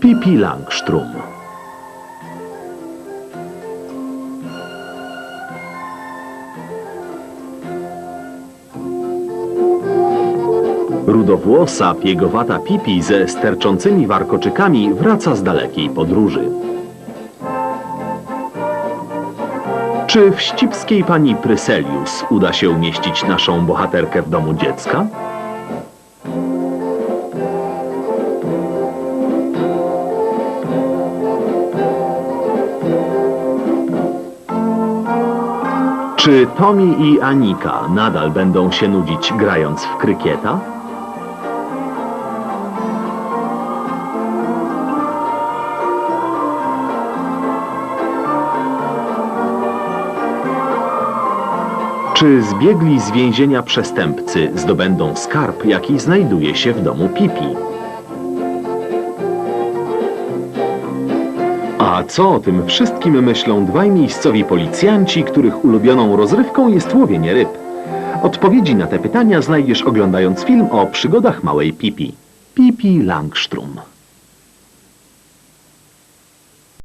Pipi Langstrom. Rudowłosa, piegowata Pipi ze sterczącymi warkoczykami wraca z dalekiej podróży. Czy wścibskiej pani Pryselius uda się umieścić naszą bohaterkę w domu dziecka? Czy Tommy i Anika nadal będą się nudzić grając w krykieta? Czy zbiegli z więzienia przestępcy zdobędą skarb, jaki znajduje się w domu Pipi? A co o tym wszystkim myślą dwaj miejscowi policjanci, których ulubioną rozrywką jest łowienie ryb? Odpowiedzi na te pytania znajdziesz oglądając film o przygodach małej Pipi. Pipi Langstrom.